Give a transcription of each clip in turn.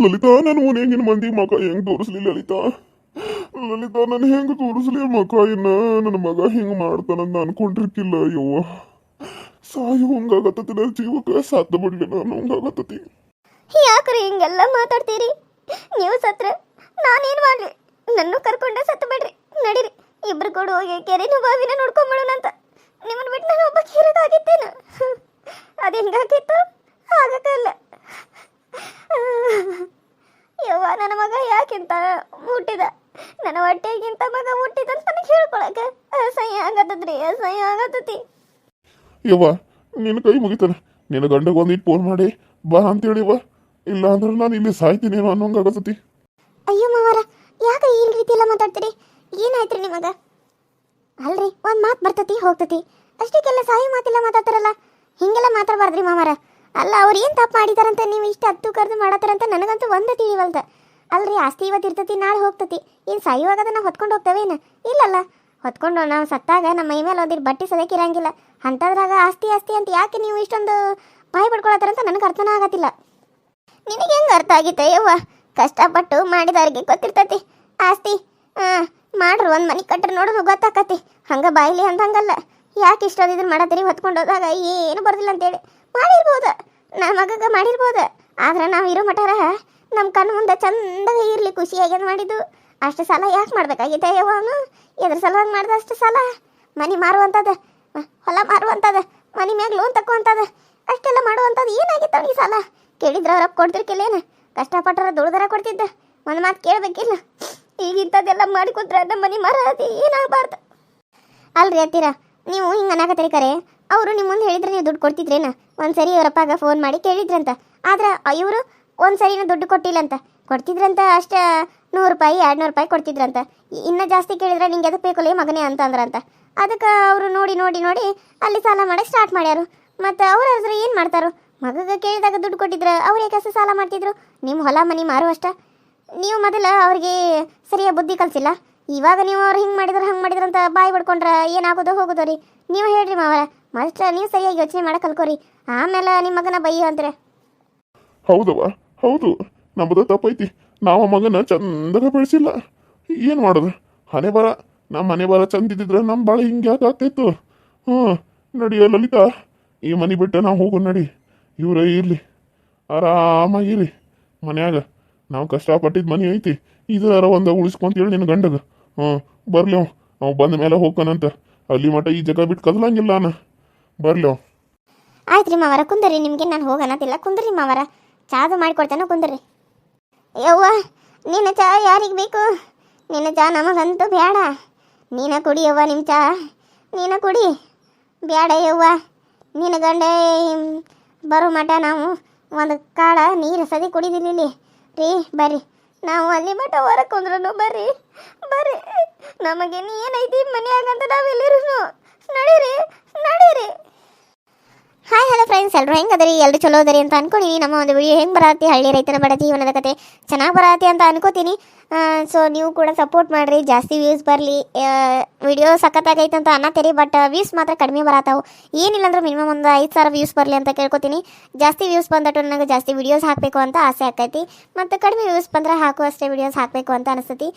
ಲಲಿತಾ ನನ್ನ ಮನೆಯಾಗಿನ ಮಂದಿ ಮಗ ಹೆಂಗ್ ತೋರಿಸ್ಲಿ ಲಲಿತಾ? ಲಲಿತಾ, ನಾನು ಹೆಂಗ್ ತೋರಿಸ್ಲಿ ಮಗ ಇನ್ನ ನನ್ನ ಮಗ ಹಿಂಗ್ ಮಾಡ್ತಾನಂತ ಅನ್ಕೊಂಡಿರ್ಕಿಲ್ಲ ಅಯ್ಯೋ ಸಾಯು, ಹಂಗಾಗತ್ತತಿ ನನ್ನ ಜೀವಕ್ಕೆ. ಸಾಧ್ಯ ಬಿಡ್ಲಿ ನಾನು, ಹಂಗಾಗತ್ತತಿ. ಯಾಕ್ರಿ ಹಿಂಗೆಲ್ಲ ಮಾತಾಡ್ತೀರಿ? ನೀವು ಸತ್ರ, ನಾನೇನು ಮಾಡ್ಲಿ? ನನ್ನ ಕರ್ಕೊಂಡೆ ಸತ್ತು ಬಿಡ್ರಿ. ನಡೀರಿ. ಇಬ್ರು ಕೂಡ ಹೋಗಿ ಕೆರೆ ಬಾವಿನ ನೋಡ್ಕೊಂಬಿಡೋಣಂತ. ನಿಮ್ಮನ್ನ ಬಿಟ್ಟು ನಾನು ಒಬ್ಬ ಕೀರದಾಗಿದ್ದೇನು ಅದು ಹೆಂಗಾಗಿತ್ತು? ಆಗಕ್ಕಲ್ಲ. ಯವ್ವ ನನ್ನ ಮಗ ಯಾಕಿಂತ ಹುಟ್ಟಿದ ನನ್ನ ಹೊಟ್ಟೆಗಿಂತ ಮಗ ಹುಟ್ಟಿದಂತ ನನಗೆ ಹೇಳ್ಕೊಳಕ? ಅಸಹ್ಯ ಆಗತ್ತದ್ರಿ ಅಸಹ್ಯ ಆಗತ್ತತಿ. ಯವ್ವ ನಿನ್ನ ಕೈ ಮುಗಿತಾನೆ ನಿನ್ನ ಗಂಡಗೆ ಒಂದಿಟ್ಟು ಫೋನ್ ಮಾಡಿ ಬಾ ಅಂತ ಅಂತೇಳಿವ ಇಲ್ಲ ಅಂದ್ರೆ ನಾನು ಇಲ್ಲಿ ಸಾಯ್ತೀನಿ ಅನ್ನೋಂಗಾಗತ್ತತಿ ಅಯ್ಯೋ ಮಾವರ ಯಾಕ ಈ ರೀತಿ ಎಲ್ಲ ಮಾತಾಡ್ತೀರಿ? ಏನಾಯ್ತ್ರಿ ನಿಮಗ? ಅಲ್ರಿ ಒಂದ್ ಮಾತು ಬರ್ತತಿ ಹೋಗ್ತತಿ. ಅಷ್ಟಕ್ಕೆಲ್ಲ ಸಾಯಿ ಮಾತೆಲ್ಲ ಮಾತಾಡ್ತಾರಲ್ಲ. ಹಿಂಗೆಲ್ಲ ಮಾತಾಡಬಾರ್ದ್ರಿ ಮಾವರ. ಅಲ್ಲ, ಅವ್ರು ಏನು ತಪ್ಪು ಮಾಡಿದಾರಂತ ನೀವು ಇಷ್ಟು ಹತ್ತು ಕರೆದು ಮಾಡತ್ತಾರಂತ ನನಗಂತೂ ಒಂದು ತಿಳಿವಲ್ದ. ಅಲ್ರಿ, ಆಸ್ತಿ ಇವತ್ತು ಇರ್ತತಿ, ನಾಳೆ ಹೋಗ್ತತಿ. ಏನು ಸಾಯುವಾಗ ಅದನ್ನು ಹೊತ್ಕೊಂಡು ಹೋಗ್ತವೇನು? ಇಲ್ಲಲ್ಲ. ಹೊತ್ಕೊಂಡು ನಾವು ಸತ್ತಾಗ ನಮ್ಮ ಮೈ ಮೇಲೆ ಒಂದಿಟ್ಟು ಬಟ್ಟೆ ಸದಕ್ಕೆ ಇರಂಗಿಲ್ಲ. ಅಂಥದ್ರಾಗ ಆಸ್ತಿ ಆಸ್ತಿ ಅಂತ ಯಾಕೆ ನೀವು ಇಷ್ಟೊಂದು ಬಾಯಿ ಪಡ್ಕೊಳತ್ತಾರಂತ ನನಗೆ ಅರ್ಥನ ಆಗತ್ತಿಲ್ಲ. ನಿನಗೆ ಹೆಂಗೆ ಅರ್ಥ ಆಗಿತ್ತೆ, ಯವ್ವ? ಕಷ್ಟಪಟ್ಟು ಮಾಡಿದವ್ರಿಗೆ ಗೊತ್ತಿರ್ತತಿ. ಆಸ್ತಿ ಹಾಂ ಮಾಡ್ರು, ಒಂದು ಮನೆ ಕಟ್ಟ್ರೆ ನೋಡೋದು ಗೊತ್ತಾಕತಿ. ಹಂಗೆ ಬಾಯಿಲಿ ಅಂದಂಗಲ್ಲ. ಯಾಕೆ ಇಷ್ಟೊಂದು ಇದನ್ನು ಮಾಡತ್ತೀರಿ? ಹೊತ್ಕೊಂಡು ಹೋದಾಗ ಏನು ಬರ್ದಿಲ್ಲ ಅಂತೇಳಿ. ಮಾಡಿರ್ಬೋದು. ನಮ್ಮ ಮಗಗೆ ಮಾಡಿರ್ಬೋದು. ಆದ್ರೆ ನಾವು ಇರೋ ಮಠಾರ ನಮ್ಮ ಕಣ್ಣು ಮುಂದೆ ಚಂದಾಗ ಇರಲಿ, ಖುಷಿಯಾಗಿ ಮಾಡಿದ್ದು. ಅಷ್ಟು ಸಾಲ ಯಾಕೆ ಮಾಡ್ಬೇಕಾಗಿದೆ ಅವನು? ಎದ್ರ ಸಲುವಾಗಿ ಮಾಡ್ದೆ ಅಷ್ಟು ಸಾಲ? ಮನೆ ಮಾರುವಂಥದ್ದು ಹೊಲ ಮಾರುವಂಥದ್ದು ಮನೆ ಮ್ಯಾಗ ಲೋನ್ ತಕ್ಕುವಂಥದ್ದು ಅಷ್ಟೆಲ್ಲ ಮಾಡುವಂಥದ್ದು ಏನಾಗಿತ್ತು ಅವ್ರಿಗೆ ಸಾಲ? ಕೇಳಿದ್ರೆ ಅವ್ರ ಕೊಡ್ತಿರ್ಕಿಲ್ಲೇನು ಕಷ್ಟಪಟ್ಟರ ದುಡ್ದರ ಕೊಡ್ತಿದ್ದೆ. ಒಂದು ಮಾತು ಕೇಳಬೇಕಿಲ್ಲ. ಈಗ ಇಂಥದ್ದೆಲ್ಲ ಮಾಡಿ ಕೂತ್ರೆ ನಮ್ಮ ಮನೆ ಮಾರೋದು ಏನಾಗಬಾರ್ದು. ಅಲ್ರಿ ಅತ್ತೀರ ನೀವು ಹಿಂಗೆ ಅನಾಗತ್ತರಿ ಕರೆ ಅವರು ನಿಮ್ಮ ಮುಂದೆ ಹೇಳಿದ್ರೆ ನೀವು ದುಡ್ಡು ಕೊಡ್ತಿದ್ರೇನ? ಒಂದು ಸರಿ ಇವರಪ್ಪಾಗ ಫೋನ್ ಮಾಡಿ ಕೇಳಿದ್ರಂತ. ಆದ್ರೆ ಇವರು ಒಂದು ಸರಿನೂ ದುಡ್ಡು ಕೊಟ್ಟಿಲ್ಲಂತ. ಕೊಡ್ತಿದ್ರಂತ ಅಷ್ಟ ನೂರು ರೂಪಾಯಿ ಎರಡು ನೂರು ರೂಪಾಯಿ ಕೊಡ್ತಿದ್ರಂತ. ಇನ್ನೂ ಜಾಸ್ತಿ ಕೇಳಿದ್ರೆ ನಿಂಗೆ ಅದಕ್ಕೆ ಬೇಕಲ್ಲ ಮಗನೇ ಅಂತ ಅಂದ್ರಂತ. ಅದಕ್ಕೆ ಅವರು ನೋಡಿ ನೋಡಿ ನೋಡಿ ಅಲ್ಲಿ ಸಾಲ ಮಾಡಕ್ಕೆ ಸ್ಟಾರ್ಟ್ ಮಾಡ್ಯಾರು. ಮತ್ತು ಅವ್ರ ಹೆಸರು ಏನು ಮಾಡ್ತಾರೋ? ಮಗಗೆ ಕೇಳಿದಾಗ ದುಡ್ಡು ಕೊಟ್ಟಿದ್ರೆ ಅವ್ರು ಯಾಕೆ ಸಾಲ ಮಾಡ್ತಿದ್ರು? ನಿಮ್ಮ ಹೊಲ ಮನೆ ಮಾರುವಷ್ಟ ನೀವು ಮೊದಲು ಅವ್ರಿಗೆ ಸರಿಯಾಗಿ ಬುದ್ಧಿ ಕಲಿಸಿಲ್ಲ. ಇವಾಗ ನೀವು ಅವ್ರು ಹಿಂಗೆ ಮಾಡಿದ್ರೆ, ಹಂಗೆ ಮಾಡಿದ್ರು ಅಂತ ಬಾಯಿ ಬಿಡ್ಕೊಂಡ್ರೆ ಏನಾಗೋದು ಹೋಗೋದು ರೀ. ನೀವು ಹೇಳ್ರಿ ಮಾವರ. ಮಾಸ್ಟರ್, ನೀವು ಸರಿಯಾಗಿ ಯೋಚನೆ ಮಾಡಕ್ಕೆ ಕಲ್ಕೋರಿ. ಆಮೇಲೆ ನಿಮ್ಮ ಮಗನ ಬೈಯೋ ಅಂದ್ರೆ. ಹೌದವಾ ಹೌದು. ನಮ್ಮದು ತಪ್ಪೈತಿ. ನಾವು ಮಗನ ಚಂದಾಗ ಬೆಳೆಸಿಲ್ಲ. ಏನು ಮಾಡೋದು? ಹಣೆ ಬರ ನಮ್ಮ ಮನೆ ಬರ ಚಂದಿದ್ದಿದ್ರೆ ನಮ್ಮ ಬಾಳ ಹಿಂಗೆ ಯಾಕೆ ಆಗ್ತಾಯಿತ್ತು ಹ್ಞೂ, ನಡಿಯೋ ಲಲಿತಾ, ಈ ಮನೆ ಬಿಟ್ಟು ನಾವು ಹೋಗು, ನಡಿ. ಇವರೇ ಇರಲಿ. ಆರಾಮಾಗಿರಿ ಮನ್ಯಾಗ, ನಾವು ಕಷ್ಟಪಟ್ಟಿದ್ದು ಮನೆ ಐತಿ. ಇದರ ಒಂದು ಉಳಿಸ್ಕೊಂತೇಳಿ ನಿನ್ನ ಗಂಡಗ. ಹ್ಞೂ, ಬರ್ಲಿ ಅವ. ಬಂದ ಮೇಲೆ ಹೋಗ್ಕನಂತ ಅಲ್ಲಿ ಮಟ ಈ ಜಗ ಬಿಟ್ಟು ಕದಲಂಗಿಲ್ಲ ಅನ್ನ ಬರ್ಲಿ ಆಯ್ತು ರೀ ಮಾವರ, ಕುಂದರಿ. ನಿಮಗೆ ನಾನು ಹೋಗನತಿಲ್ಲ ಕುಂದ್ರಿ ಮಾವರ. ಚಾದು ಮಾಡಿಕೊಡ್ತೇನೆ ಕುಂದ್ರಿ. ಯವ್ವ, ನಿನ್ನ ಚಾ ಯಾರಿಗೆ ಬೇಕು? ನಿನ್ನ ಚಾ ನಮಗಂತೂ ಬೇಡ ನೀನ ಕುಡಿ ಯವ್ವ ನಿಮ್ಮ ಚಾ. ನೀನ ಕುಡಿ. ಬೇಡ ಯವ್ವ. ನಿನ್ನ ಗಂಡ, ಬರೋ ಮಟ ನಾವು ಒಂದು ಕಾಳ ನೀರು ಸದಿ ಕುಡಿದಿಲ್ಲ ರೀ, ಬರ್ರಿ. ನಾವು ಅಲ್ಲಿ ಮಠ ಹೊರಗೆ ಬರ್ರಿ ಬರ್ರಿ. ನಮಗೆ ಏನೈತಿ ಮನೆಯಾಗಂತ ನಾವೆಲ್ಲರೂ ನಡೀರಿ ನಡೀರಿ. ಹಾಯ್ ಹಲೋ ಫ್ರೆಂಡ್ಸ್ ಎಲ್ಲರೂ ಹೆಂಗೆ ಅದರಿ ಎಲ್ಲರೂ ಚಲೋ ಅದರಿ ಅಂತ ಅನ್ಕೊಂಡಿನಿ. ನಮ್ಮ ಒಂದು ವಿಡಿಯೋ ಹೆಂಗೆ ಬರತ್ತೆ ಹಳ್ಳಿ ರೈತನ ಬಡ ಜೀವನದ ಕತೆ. ಚೆನ್ನಾಗಿ ಬರತ್ತೆ ಅಂತ ಅನ್ಕೋತೀನಿ. ಸೊ ನೀವು ಕೂಡ ಸಪೋರ್ಟ್ ಮಾಡಿರಿ. ಜಾಸ್ತಿ ವ್ಯೂಸ್ ಬರಲಿ. ವಿಡಿಯೋ ಸಖತ್ತಾಗೈತೆ ಅಂತ ಅನ್ನತ್ತೀರಿ ಬಟ್ ವ್ಯೂಸ್ ಮಾತ್ರ ಕಡಿಮೆ ಬರತ್ತಾವು ಏನಿಲ್ಲ ಅಂದ್ರೆ ಮಿನಿಮಮ್ ಒಂದು ಐದು ಸಾವಿರ ವ್ಯೂಸ್ ಬರಲಿ ಅಂತ ಕೇಳ್ಕೊತೀನಿ. ಜಾಸ್ತಿ ವ್ಯೂಸ್ ಬಂದಟ್ಟು ನನಗೆ ಜಾಸ್ತಿ ವಿಡಿಯೋಸ್ ಹಾಕಬೇಕು ಅಂತ ಆಸೆ ಆಕೈತಿ. ಮತ್ತು ಕಡಿಮೆ ವ್ಯೂಸ್ ಬಂದರೆ ಹಾಕುವಷ್ಟೇ ವಿಡಿಯೋಸ್ ಹಾಕಬೇಕು ಅಂತ ಅನಿಸ್ತೈತಿ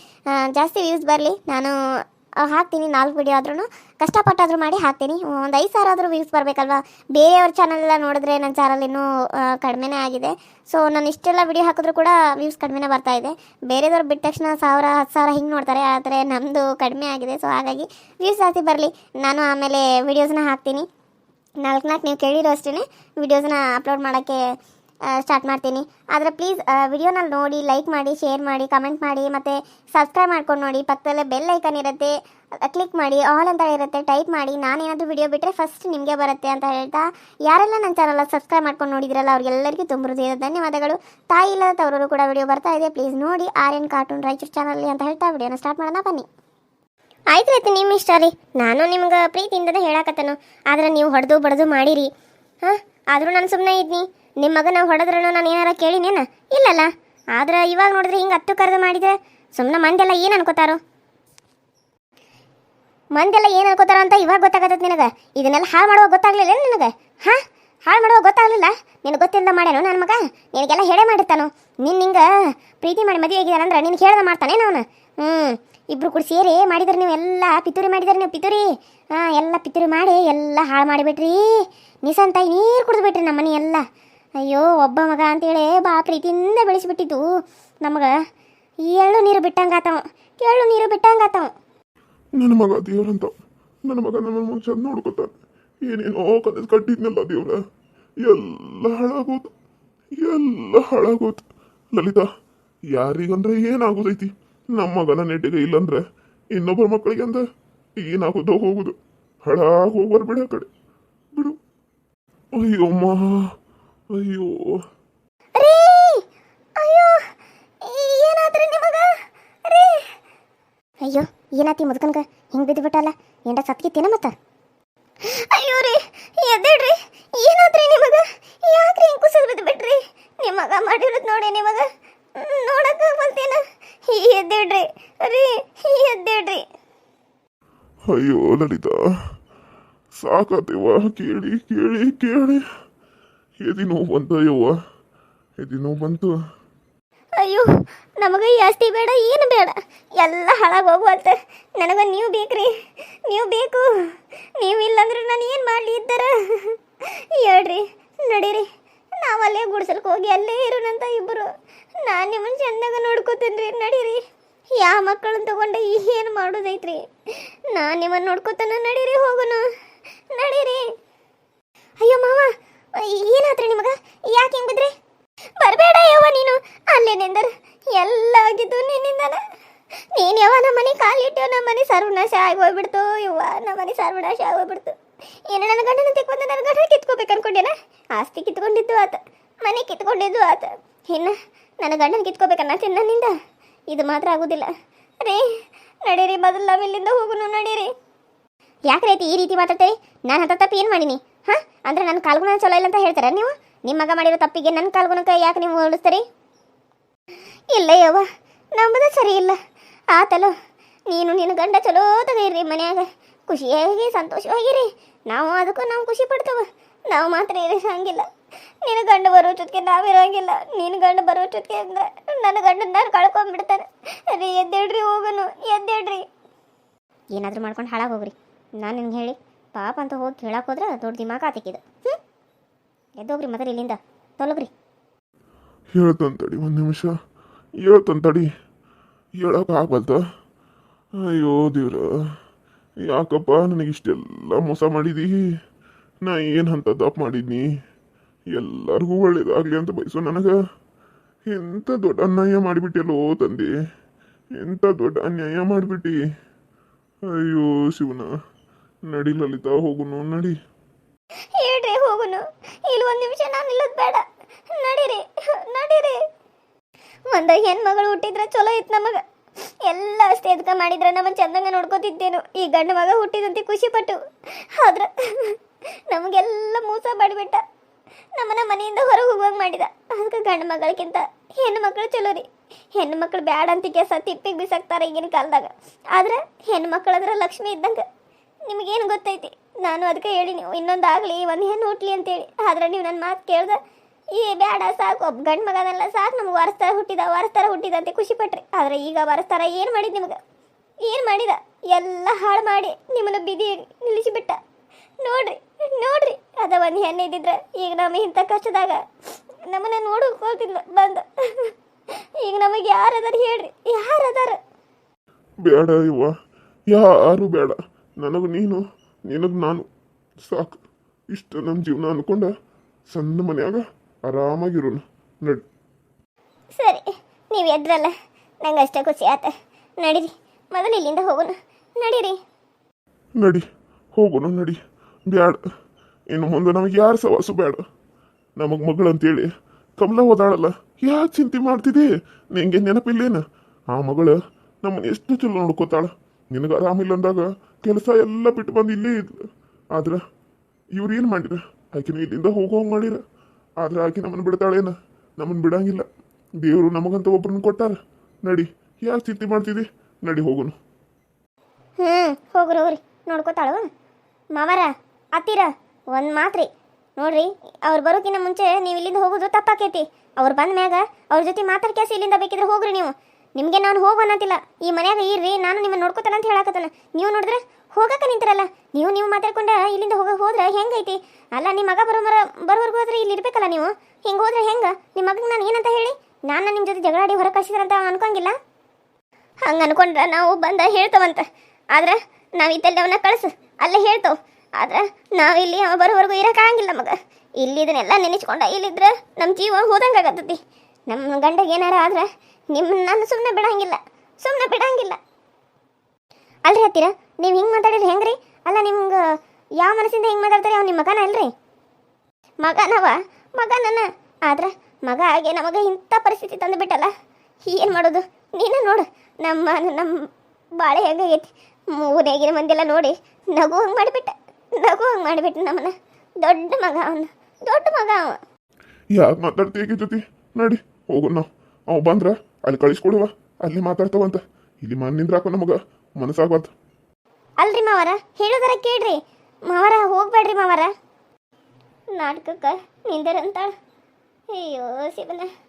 ಜಾಸ್ತಿ ವ್ಯೂಸ್ ಬರಲಿ. ನಾನು ಹಾಕ್ತೀನಿ, ನಾಲ್ಕು ವಿಡಿಯೋ ಆದ್ರೂ ಕಷ್ಟಪಟ್ಟಾದರೂ ಮಾಡಿ ಹಾಕ್ತೀನಿ. ಒಂದು ಐದು ಸಾವಿರ ಆದರೂ ವ್ಯೂಸ್ ಬರಬೇಕಲ್ವಾ? ಬೇರೆಯವ್ರ ಚಾನಲೆಲ್ಲ ನೋಡಿದ್ರೆ ನನ್ನ ಚಾನಲ್ ಇನ್ನೂ ಕಡಿಮೆನೇ ಆಗಿದೆ. ಸೊ ನಾನು ಇಷ್ಟೆಲ್ಲ ವಿಡಿಯೋ ಹಾಕಿದ್ರು ಕೂಡ ವ್ಯೂಸ್ ಕಡಿಮೆನೇ ಬರ್ತಾ ಇದೆ. ಬೇರೆದವ್ರು ಬಿಟ್ಟ ತಕ್ಷಣ ಸಾವಿರ, ಹತ್ತು ಸಾವಿರ ಹಿಂಗೆ ನೋಡ್ತಾರೆ, ಆದರೆ ನಮ್ಮದು ಕಡಿಮೆ ಆಗಿದೆ. ಸೊ ಹಾಗಾಗಿ ವ್ಯೂಸ್ ಜಾಸ್ತಿ ಬರಲಿ. ನಾನು ಆಮೇಲೆ ವಿಡಿಯೋಸ್ನ ಹಾಕ್ತೀನಿ. ನಾಲ್ಕು ನಾಲ್ಕು ನೀವು ಕೇಳಿರೋ ಅಷ್ಟೇ ವಿಡಿಯೋಸ್ನ ಅಪ್ಲೋಡ್ ಮಾಡೋಕ್ಕೆ ಸ್ಟಾರ್ಟ್ ಮಾಡ್ತೀನಿ. ಆದರೆ ಪ್ಲೀಸ್ ವಿಡಿಯೋನಲ್ಲಿ ನೋಡಿ ಲೈಕ್ ಮಾಡಿ ಶೇರ್ ಮಾಡಿ ಕಮೆಂಟ್ ಮಾಡಿ, ಮತ್ತು ಸಬ್ಸ್ಕ್ರೈಬ್ ಮಾಡ್ಕೊಂಡು ನೋಡಿ. ಪಕ್ಕದಲ್ಲೇ ಬೆಲ್ ಐಕನ್ ಇರುತ್ತೆ ಕ್ಲಿಕ್ ಮಾಡಿ ಆಲ್ ಅಂತ ಇರುತ್ತೆ ಟೈಪ್ ಮಾಡಿ. ನಾನೇನಾದರೂ ವಿಡಿಯೋ ಬಿಟ್ಟರೆ ಫಸ್ಟ್ ನಿಮಗೆ ಬರುತ್ತೆ ಅಂತ ಹೇಳ್ತಾ, ಯಾರೆಲ್ಲ ನನ್ನ ಚಾನಲ್ ಸಬ್ಸ್ಕ್ರೈಬ್ ಮಾಡ್ಕೊಂಡು ನೋಡಿದ್ರಲ್ಲ, ಅವ್ರಿಗೆಲ್ಲರಿಗೂ ತುಂಬ ಹೃದಯದ ಧನ್ಯವಾದಗಳು. ತಾಯಿ ಇಲ್ಲದ ಕೂಡ ವಿಡಿಯೋ ಬರ್ತಾ ಇದೆ ಪ್ಲೀಸ್ ನೋಡಿ R N cartoon Raichur channel ಅಂತ ಹೇಳ್ತಾ ವಿಡಿಯೋನ ಸ್ಟಾರ್ಟ್ ಮಾಡೋಣ, ಬನ್ನಿ. ಆಯ್ತು ಆಯ್ತು ನಿಮ್ಮ ಇಷ್ಟ ರೀ. ನಾನು ನಿಮ್ಗೆ ಪ್ರೀತಿಯಿಂದ ಹೇಳಕತ್ತನು. ಆದ್ರೆ ನೀವು ಹೊಡೆದು ಬಡ್ದು ಮಾಡಿರಿ. ಹಾಂ? ಆದರೂ ನಾನು ಸುಮ್ಮನೆ ಇದ್ನಿ. ನಿಮ್ಮ ಮಗನ ಹೊಡೆದ್ರೂ ನಾನು ಏನಾರ ಕೇಳಿನೇನ ಇಲ್ಲಲ್ಲ. ಆದ್ರೆ ಇವಾಗ ನೋಡಿದ್ರೆ ಹಿಂಗೆ ಹತ್ತು ಕರೆದು ಮಾಡಿದ್ರೆ ಸುಮ್ಮನೆ ಮಂದೆಲ್ಲ ಏನು ಅನ್ಕೋತಾರೋ? ಮಂದೆಲ್ಲ ಏನು ಅನ್ಕೋತಾರ ಅಂತ ಇವಾಗ ಗೊತ್ತಾಗತ್ತೆ ನಿನಗೆ? ಇದನ್ನೆಲ್ಲ ಹಾಳು ಮಾಡುವಾಗ ಗೊತ್ತಾಗ್ಲಿಲ್ಲ ನಿನಗೆ? ಹಾಂ? ಹಾಳು ಮಾಡುವ ಗೊತ್ತಾಗಲಿಲ್ಲ? ನಿನಗೆ ಗೊತ್ತಿಲ್ಲ ಮಾಡ್ಯಾನು ನನ್ನ ಮಗ? ನಿನಗೆಲ್ಲ ಹೇಳೇ ಮಾಡಿರ್ತಾನು? ನಿನ್ನ ಹಿಂಗೆ ಪ್ರೀತಿ ಮಾಡಿ ಮದುವೆ ಅಂದ್ರೆ ನಿನಗೆ ಹೇಳ್ದ ಮಾಡ್ತಾನೆ ಅವನು? ಹ್ಞೂ ಇಬ್ರು ಕೂಡ ಸೇರಿ ಮಾಡಿದ್ರೆ ನೀವು ಎಲ್ಲ ಪಿತೂರಿ ಮಾಡಿದ್ರಿ ನೀವು ಪಿತೂರಿ? ಹಾಂ, ಎಲ್ಲ ಪಿತೂರಿ ಮಾಡಿ ಎಲ್ಲ ಹಾಳು ಮಾಡಿಬಿಟ್ರಿ. ನಿಸಂತಾಯಿ ನೀರು ಕುಡಿದ್ಬಿಟ್ರಿ ನಮ್ಮ ಮನೆ ಎಲ್ಲ. ಅಯ್ಯೋ, ಒಬ್ಬ ಮಗ ಅಂತೇಳಿ ಬಾ ಪ್ರೀತಿಯಿಂದ ಬೆಳೆಸಿಬಿಟ್ಟಿದ್ದು ನಮಗೆ. ಎಳ್ಳು ನೀರು ಬಿಟ್ಟಂಗಾತವ. ಎಳ್ಳು ನೀರು ಬಿಟ್ಟಂಗಾತವ. ನನ್ನ ಮಗ ದೇವ್ರಂತ ನನ್ನ ಮಗ ನನ್ನ ಚಂದ ನೋಡ್ಕೊತಾನೆ. ಏನೇನೋ ಕನಸು ಕಟ್ಟಿದ್ನಲ್ಲ ದೇವ್ರ. ಎಲ್ಲ ಹಾಳಾಗೋದು ಎಲ್ಲ ಹಾಳಾಗೋದು ಲಲಿತಾ, ಯಾರಿಗಂದ್ರೆ ಏನಾಗೋದೈತಿ ನಮ್ಮ ಮಗನ ನೆಟ್ಟಿಗೆ ಇಲ್ಲಂದ್ರೆ ಇನ್ನೊಬ್ಬರ ಮಕ್ಕಳಿಗೆ ಅಂದ್ರೆ ಏನಾಗೋದೋ ಹೋಗುದು. ಹಾಳಾಗಿ ಹೋಗ್ಬಾರ ಬಿಡ ಆ ಕಡೆ. ಬಿಡು. ಅಯ್ಯೋ, ಅಮ್ಮ. ಅಯ್ಯೋ. ರೀ ಅಯ್ಯೋ ಏನಾದ್ರಿ ನಿಮಗ? ರೀ. ಅಯ್ಯೋ ಏನಾತಿ ಮುದುಕನ್ಗ? ಹಿಂಗ್ ಬಿದ್ದು ಬಿಟ್ಟಲ್ಲ ಎಂಡ ಸತ್ಕಿತ್ತೇನ ಮತ್ತ? ಅಯ್ಯೋ ರೀ ಎದ್ದೇಳ್ರಿ ಏನಾದ್ರಿ ನಿಮಗ? ಯಾಕ್ರಿ ಹಿಂಗ್ ಕುಸಿದ್ ಬಿದ್ದು ಬಿಟ್ರಿ ನಿಮಗ ಮಾಡಿರೋದ್ ನೋಡಿ ನಿಮಗ? ನೋಡಕ್ಕ ಬಂತೇನ? ಎದ್ದೇಳ್ರಿ ರೀ ಎದ್ದೇಳ್ರಿ. ಅಯ್ಯೋ ಲಲಿತಾ ಸಾಕತ್ತೇವ ಕೇಳಿ ಕೇಳಿ ಕೇಳಿ. ಎದಿ ನೋವು ಬಂತ ಯವ್ವ. ಎದಿ ನೋವು ಬಂತು. ಅಯ್ಯೋ, ನಮಗೆ ಈ ಬೇಡ, ಏನು ಬೇಡ. ಎಲ್ಲ ಹಾಳಾಗಿ ಹೋಗುವಂತೆ. ನನಗ ನೀವು ಬೇಕ್ರಿ. ನೀವು ಬೇಕು. ನೀವು ಇಲ್ಲಂದ್ರೆ ನಾನು ಏನು ಮಾಡಲಿ ಇದ್ದಾರ? ಹೇಳ್ರಿ, ನಡೀರಿ. ನಾವು ಅಲ್ಲೇ ಗುಡ್ಸಲ್ಕ್ ಹೋಗಿ ಅಲ್ಲೇ ಇರೋಣಂತ ಇಬ್ಬರು ನಾನು ನಿಮ್ಮನ್ನ ಚಂದಾಗ ನೋಡ್ಕೋತೀನಿ ರೀ ನಡೀರಿ. ಯಾವ ಮಕ್ಕಳನ್ನ ತಗೊಂಡೆ ಏನು ಮಾಡೋದೈತ್ರಿ? ನಾನು ನಿಮ್ಮನ್ನ ನೋಡ್ಕೋತಾನ, ನಡೀರಿ ಹೋಗೋಣ ನಡೀರಿ. ಅಯ್ಯೋ ಮಾವ ಏನಾತ್ರಿ ನಿಮಗ ಯಾಕೆ ಹಿಂಗ್ ಬಿದ್ರಿ ಬರಬೇಡ ಯವ್ವ ನೀನು ಅಲ್ಲೇ ನಿಂದರ್ ಎಲ್ಲ ಆಗಿದ್ದು ನಿನ್ನಿಂದನ ನೀನು ಯಾವ ನಮ್ಮ ಮನೆ ಕಾಲಿಟ್ಟು ನಮ್ಮ ಮನೆ ಸರ್ವನಾಶ ಆಗಿ ಹೋಗ್ಬಿಡ್ತು. ಯವ್ವ, ನಮ್ಮ ಮನೆ ಸರ್ವನಾಶ ಆಗಿ ಹೋಗ್ಬಿಡ್ತು. ಏನು ನನ್ನ ಗಂಡನ ತೆಕ್ಕೊಂದು ನನ್ನ ಗಂಡನ ಕಿತ್ಕೋಬೇಕು ಅನ್ಕೊಂಡೇನ ಆಸ್ತಿ ಕಿತ್ಕೊಂಡಿದ್ದು ಆತ. ಮನೆ ಕಿತ್ಕೊಂಡಿದ್ದು ಆತ. ಇನ್ನು ನನ್ನ ಗಂಡನ ಕಿತ್ಕೋಬೇಕನ್ನ ನನ್ನಿಂದ ಇದು ಮಾತ್ರ ಆಗೋದಿಲ್ಲ. ರೀ ನಡೀರಿ, ಮೊದಲು ನಾವು ಇಲ್ಲಿಂದ ಹೋಗುನು ನಡೀರಿ. ಯಾಕೆ ರೀತಿ ಈ ರೀತಿ ಮಾತಾಡ್ತೀರಿ? ನಾನು ಅಂತ ತಪ್ಪು ಏನು ಮಾಡೀನಿ? ಹಾಂ? ಅಂದ್ರೆ ನನ್ನ ಕಾಲ್ಗುಣ ಚಲೋ ಇಲ್ಲ ಅಂತ ಹೇಳ್ತಾರ ನೀವು? ನಿಮ್ಮ ಮಗ ಮಾಡಿರೋ ತಪ್ಪಿಗೆ ನನ್ನ ಕಾಲ್ಗುಣಕ್ಕೆ ಯಾಕೆ ನೀವು ಹೋಲಿಸ್ತೀರಿ? ಇಲ್ಲ ಯವ್ವ ನಮ್ಮದು ಸರಿ ಇಲ್ಲ. ಆತಲೋ ನೀನು ನಿನ್ನ ಗಂಡ ಚಲೋ ತಗೀರಿ ಮನ್ಯಾಗ. ಖುಷಿಯಾಗಿ ಸಂತೋಷವಾಗಿರಿ. ನಾವು ಅದಕ್ಕೂ ನಾವು ಖುಷಿ ಪಡ್ತೇವೆ. ನಾವು ಮಾತ್ರ ಇರೋಂಗಿಲ್ಲ. ನಿನ್ನ ಗಂಡ ಬರೋ ಜೊತೆಗೆ ನಾವಿರೋಂಗಿಲ್ಲ ನಿನ್ನ ಗಂಡ ಬರೋ ಜೊತೆಗೆ ಅಂದ್ರೆ ನನ್ನ ಗಂಡನ ನಾನು ಕಳ್ಕೊಂಡ್ಬಿಡ್ತಾನೆ ರೀ, ಎದ್ದೇಳ್ರಿ ಹೋಗನು. ಎದ್ದೇಳ್ರಿ. ಏನಾದರೂ ಮಾಡ್ಕೊಂಡು ಹಾಳಾಗಿ ಹೋಗ್ರಿ. ನಾನು ನಿನ್ಗೆ ಹೇಳಿ, ಪಾಪ ಅಂತ ಹೋಗಿ ಕೇಳಕ್ಕೆ ಹೋದ್ರೆ ದೊಡ್ಡ ದಿಮಾಕ ಆತಿಕ್ಕಿದು ಹ್ಞೂ ಎದ್ದೋಗ್ರಿ ಮತ್ತೆ ಇಲ್ಲಿಂದ. ತೊಲಗ್ರಿ. ಹೇಳ್ತಂತಡಿ ಒಂದು ನಿಮಿಷ. ಹೇಳ್ತಂತಡಿ ಹೇಳಕ್ ಆಗ್ಬಲ್ತ ಅಯ್ಯೋ ದೇವ್ರ, ಯಾಕಪ್ಪ ನನಗೆ ಇಷ್ಟೆಲ್ಲ ಮೋಸ ಮಾಡಿದೀ? ನಾ ಏನು ಅಂತ ತಪ್ಪು ಮಾಡಿದ್ನಿ? ಎಲ್ಲರಿಗೂ ಒಳ್ಳೇದಾಗಲಿ ಅಂತ ಬಯಸೋ ನನಗೆ. ಎಂಥ ದೊಡ್ಡ ಅನ್ಯಾಯ ಮಾಡಿಬಿಟ್ಟೆಲ್ಲೋ ತಂದೆ ಎಂಥ ದೊಡ್ಡ ಅನ್ಯಾಯ ಮಾಡಿಬಿಟ್ಟಿ? ಅಯ್ಯೋ ಶಿವನ, ನಡಿ ಲಲಿತಾ, ಹೋಗುನು, ನಡಿ. ಹೇಳ್ರಿ, ಹೋಗುನು. ಇಲ್ಲಿ ಒಂದು ನಿಮಿಷ ನಾನು ನಿಲ್ಲೋದು ಬೇಡ. ನಡೀರಿ ನಡೀರಿ. ಒಂದು ಹೆಣ್ಮಗಳು ಹುಟ್ಟಿದ್ರೆ ಚಲೋ ಇತ್ತು ನಮಗೆ. ಎಲ್ಲ ಅಷ್ಟೇ ಎದ್ಕ ಮಾಡಿದ್ರೆ ನಮ್ಮ ಚಂದಂಗ ನೋಡ್ಕೋತಿದ್ದೇನು. ಈ ಗಂಡು ಮಗ ಹುಟ್ಟಿದಂತೆ ಖುಷಿ ಪಟ್ಟು ಆದ್ರೆ ನಮಗೆಲ್ಲ ಮೋಸ ಮಾಡಿಬಿಟ್ಟ. ನಮ್ಮನ್ನ ಮನೆಯಿಂದ ಹೊರಗೆ ಹೋಗುವಂಗೆ ಮಾಡಿದ. ಅದಕ್ಕೆ ಗಂಡು ಮಗಳಿಗಿಂತ ಹೆಣ್ಣು ಮಕ್ಕಳು ಚಲೋ ರೀ. ಹೆಣ್ಣು ಮಕ್ಕಳು ಬ್ಯಾಡ ಅಂತ ಕೆಸ ತಿಪ್ಪಿಗೆ ಬಿಸಾಕ್ತಾರೆ ಈಗಿನ ಕಾಲದಾಗ. ಆದ್ರೆ ಹೆಣ್ಣು ಮಕ್ಕಳಂದ್ರೆ ಲಕ್ಷ್ಮಿ ಇದ್ದಂಗೆ ನಿಮಗೇನು ಗೊತ್ತೈತಿ? ನಾನು ಅದಕ್ಕೆ ಹೇಳಿ ನೀವು ಇನ್ನೊಂದು ಆಗಲಿ, ಒಂದು ಹೆಣ್ಣು ಹುಟ್ಲಿ ಅಂತೇಳಿ. ಆದ್ರೆ ನೀವು ನನ್ನ ಮಾತು ಕೇಳ್ದೆ ಈ ಬೇಡ, ಸಾಕು. ಗಂಡು ಮಗನೆಲ್ಲ ಸಾಕು. ನಮ್ಗೆ ವರ್ಸ್ತಾರ ಹುಟ್ಟಿದ ವರ್ಸ್ತಾರ ಹುಟ್ಟಿದ ಅಂತ ಖುಷಿ ಪಟ್ರಿ. ಆದ್ರೆ ಈಗ ವರ್ಸ್ತಾರ ಏನು ಮಾಡಿದ ನಿಮ್ಗೆ? ಏನು ಮಾಡಿದ? ಎಲ್ಲ ಹಾಳು ಮಾಡಿ ನಿಮ್ಮನ್ನು ಬಿದಿ ನಿಲ್ಲಿಸಿಬಿಟ್ಟ. ನೋಡ್ರಿ ನೋಡ್ರಿ. ಅದ ಒಂದು ಹೆಣ್ಣು ಇದ್ದಿದ್ರೆ ಈಗ ನಮಗೆ ಇಂಥ ಕಷ್ಟದಾಗ ನಮ್ಮನ್ನ ಹೋಗ್ತಿದ್ಲು, ಬಂದು. ಈಗ ನಮಗೆ ಯಾರು ಯಾರದಾರ ಹೇಳ್ರಿ? ಅದಾರ ಬೇಡ ಇವ್ವ. ಯಾರು ಬೇಡ. ನನಗೆ ನೀನು, ನಿನಗೆ ನಾನು. ಸಾಕು. ಇಷ್ಟು ನಮ್ಮ ಜೀವನ ಅನ್ಕೊಂಡ ಸಣ್ಣ ಮನ್ಯಾಗ ಆರಾಮಾಗಿರೋಣ ನಡಿ. ಸರಿ ನೀವು ಎದ್ರಲ್ಲ. ನಂಗೆ ಅಷ್ಟೇ ಖುಷಿ ಆತ. ನಡೀರಿ ಮೊದಲು ಇಲ್ಲಿಂದ ಹೋಗೋಣ. ನಡೀರಿ. ನಡಿ ಹೋಗೋಣ ನಡಿ. ಬ್ಯಾಡ. ಇನ್ನು ಮುಂದೆ ನಮಗೆ ಯಾರು ಸವಾಸು ಬೇಡ ನಮಗೆ ಮಗಳಂತೇಳಿ ಕಮಲ ಓದಾಳಲ್ಲ ಯಾಕೆ ಚಿಂತೆ ಮಾಡ್ತಿದ್ದೆ? ನಿಂಗೆ ನೆನಪಿಲ್ಲೇನ? ಆ ಮಗಳು ನಮ್ಮನ್ನ ಎಷ್ಟು ಚಲೋ ನೋಡ್ಕೋತಾಳ. ನಿನಗೆ ಆರಾಮಿಲ್ಲ ಅಂದಾಗ ಕೆಲಸ ಎಲ್ಲ ಬಿಟ್ಟು ಬಂದು ಇಲ್ಲೇ ಇದ್ಲು. ಆದ್ರೆ ಇವ್ರು ಏನು ಮಾಡಿರ ಆಕಿನ ಇಲ್ಲಿಂದ ಹೋಗೋಂಗೆ ಮಾಡಿರ ಆದ್ರೆ ಆಕೆ ನಮ್ಮನ್ನು ಬಿಡ್ತಾಳೇನ? ನಮ್ಮನ್ನು ಬಿಡಂಗಿಲ್ಲ. ದೇವರು ನಮಗಂತ ಒಬ್ಬರನ್ನು ಕೊಟ್ಟಾರ. ನಡಿ ಯಾಕೆ ಚಿಂತೆ ಮಾಡ್ತಿದ್ದಿ ನಡಿ ಹೋಗೋನು. ಹ್ಮ್, ಹೋಗ್ರಿ ಹೋಗ್ರಿ. ನೋಡ್ಕೋತಾಳು ಮಾವರ, ಅತ್ತಿರ, ಒಂದ್ ಮಾತ್ರಿ. ನೋಡ್ರಿ, ಅವ್ರು ಬರೋಕಿನ್ನ ಮುಂಚೆ ನೀವು ಇಲ್ಲಿಂದ ಹೋಗೋದು ತಪ್ಪಾಕೈತಿ. ಅವ್ರು ಬಂದ ಮ್ಯಾಗ ಅವ್ರ ಜೊತೆ ಮಾತಾಡ್ಕೇಸಿ ಇಲ್ಲಿಂದ ಬೇಕಿದ್ರೆ ಹೋಗ್ರಿ ನೀವು. ನಿಮಗೆ ನಾನು ಹೋಗೋಣತಿಲ್ಲ ಈ ಮನ್ಯಾಗ ಇರ್ರಿ, ನಾನು ನಿಮ್ಮನ್ನ ನೋಡ್ಕೋತಾನ ಅಂತ ಹೇಳಕತ್ತಾನ. ನೀವು ನೋಡಿದ್ರೆ ಹೋಗಕ್ಕ ನಿಂತಿರಲ್ಲ. ನೀವು ನೀವು ಮಾತಾಡ್ಕೊಂಡ ಇಲ್ಲಿಂದ ಹೋಗ ಹೋದ್ರೆ ಹೆಂಗೈತಿ? ಅಲ್ಲ ನಿಮ್ಮ ಮಗ ಬರೋ ಮರ ಬರೋವರೆಗೂ ಹೋದ್ರೆ ಇಲ್ಲಿ ಇರ್ಬೇಕಲ್ಲ ನೀವು? ಹಿಂಗೆ ಹೋದ್ರೆ ಹೆಂಗೆ? ನಿಮ್ಮ ಮಗಗೆ ನಾನು ಏನಂತ ಹೇಳಿ? ನಾನು ನಿಮ್ಮ ಜೊತೆ ಜಗಳಾಡಿ ಹೊರ ಕಳಿಸಿದ್ರಂತ ಅನ್ಕೊಂಗಿಲ್ಲ? ಹಂಗೆ ಅನ್ಕೊಂಡ್ರೆ ನಾವು ಬಂದ ಹೇಳ್ತವಂತ. ಆದ್ರೆ ನಾವು ಇದ್ದಲ್ಲಿ ಅವನ್ನ ಕಳಿಸು. ಅಲ್ಲೇ ಹೇಳ್ತೇವೆ. ಆದ್ರೆ ನಾವಿಲ್ಲಿ ಅವ ಬರೋವರೆಗೂ ಇರೋಕ್ಕಾಗಿಲ್ಲ ಮಗ. ಇಲ್ಲಿ ಇದನ್ನೆಲ್ಲ ನೆನೆಸ್ಕೊಂಡ ಇಲ್ಲಿದ್ರೆ ನಮ್ಮ ಜೀವ ಹೋದಂಗೆ ನಮ್ಮ ಗಂಡಗೆ ಏನಾರ ಆದ್ರೆ ನಿಮ್ಮ ನಾನು ಸುಮ್ಮನೆ ಬಿಡಂಗಿಲ್ಲ. ಸುಮ್ಮನೆ ಬಿಡಂಗಿಲ್ಲ. ಅಲ್ರಿ ಹತ್ತೀರ ನೀವು ಹಿಂಗೆ ಮಾತಾಡಿದ್ರೆ ಹೆಂಗ್ರಿ? ಅಲ್ಲ, ನಿಮ್ಗೆ ಯಾವ ಮನಸ್ಸಿಂದ ಹಿಂಗೆ ಮಾತಾಡ್ತಾರೆ ಅವ್ನು ನಿಮ್ಮ ಮಗನ ಅಲ್ರಿ? ಮಗನವ? ಮಗನನ? ಆದ್ರೆ ಮಗ ಆಗಿ ನಮಗೆ ಇಂಥ ಪರಿಸ್ಥಿತಿ ತಂದು ಬಿಟ್ಟಲ್ಲ? ಏನು ಮಾಡೋದು? ನೀನು ನೋಡು, ನಮ್ಮ ನಮ್ಮ ಬಾಳೆ ಹೆಂಗಾಗೈತಿ? ಮೂರೇಗಿನ ಮಂದಿಲ್ಲ ನೋಡಿ ನಗು ಹಂಗೆ ಮಾಡಿಬಿಟ್ಟ. ನಗು ಹಂಗೆ ಮಾಡಿಬಿಟ್ಟು ನಮ್ಮನ್ನ. ದೊಡ್ಡ ಮಗ ಅವನು. ದೊಡ್ಡ ಮಗ ಅವ ಯಾಕೆ ಮಾತಾಡ್ತೀಯ ಜೊತೆ ನಡಿ ಹೋಗೋಣ ನಾವು. ಅವ್ ಬಂದ್ರ? ಅಲ್ಲಿ ಕಳಿಸ್ಕೊಡುವ. ಅಲ್ಲಿ ಮಾತಾಡ್ತಾವಂತ. ಇಲ್ಲಿ ಮನ್ ನಿಂದ್ರಾಕ ನಮಗ ಮನಸ್ಸಾಗ್ಬಾರ್ದು. ಅಲ್ರಿ ಮಾವರ, ಹೇಳೋದರ ಕೇಳ್ರಿ. ಮಾವರ, ಹೋಗ್ಬೇಡ್ರಿ ಮಾವರ. ನಾಟಕಕ್ಕೆ ನಿಂದರಂತಾಳ. ಅಯ್ಯೋ, ಶಿವನ.